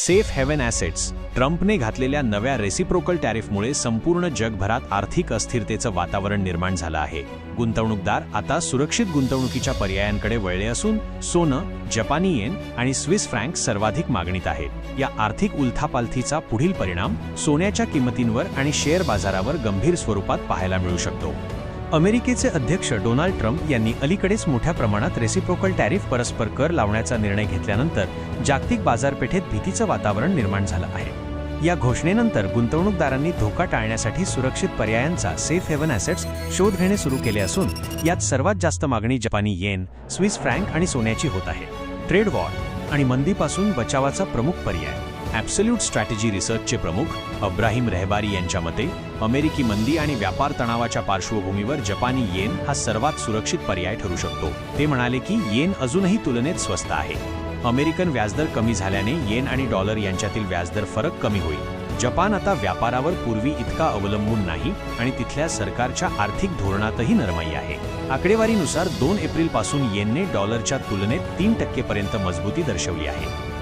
Safe haven assets ट्रम्पने घातलेल्या नव्या reciprocal टॅरिफमुळे संपूर्ण जगभरात आर्थिक अस्थिरतेचं वातावरण निर्माण झालं आहे. गुंतवणूकदार आता सुरक्षित गुंतवणुकीच्या पर्यायांकडे वळले असून सोनं जपानी येन आणि स्विस फ्रँक सर्वाधिक मागणीत आहेत. या आर्थिक उलथापालथीचा पुढील परिणाम सोन्याच्या किंमतींवर आणि शेअर बाजारावर गंभीर स्वरूपात पाहायला मिळू शकतो. अमेरिकेचे अध्यक्ष डोनाल्ड ट्रम्प यांनी अलीकडेच मोठ्या प्रमाणात रेसिप्रोकल टॅरिफ परस्पर कर लावण्याचा निर्णय घेतल्यानंतर जागतिक बाजारपेठेत भीतीचं वातावरण निर्माण झालं आहे. या घोषणेनंतर गुंतवणूकदारांनी धोका टाळण्यासाठी सुरक्षित पर्यायांचा सेफ हेवन ॲसेट्स शोध घेणे सुरू केले असून यात सर्वात जास्त मागणी जपानी येन स्विस फ्रँक आणि सोन्याची होत आहे. ट्रेड वॉर आणि मंदीपासून बचावाचा प्रमुख पर्याय. ॲब्सल्यूट स्ट्रॅटेजी रिसर्चचे प्रमुख अब्राहिम रहबारी यांच्या मते अमेरिकी मंदी आणि व्यापार तणावाच्या पार्श्वभूमीवर जपानी येन हा सर्वात सुरक्षित पर्याय ठरू शकतो. ते म्हणाले की येन अजूनही तुलनेत स्वस्त आहे. अमेरिकन व्याजदर कमी झाल्याने येन आणि डॉलर यांच्यातील व्याजदर फरक कमी होईल. जपान आता व्यापारावर पूर्वी इतका अवलंबून नाही आणि तिथल्या सरकारच्या आर्थिक धोरणातही नरमाई आहे. आकडेवारीनुसार दोन एप्रिलपासून येनने डॉलरच्या तुलनेत तीन टक्केपर्यंत मजबूती दर्शवली आहे.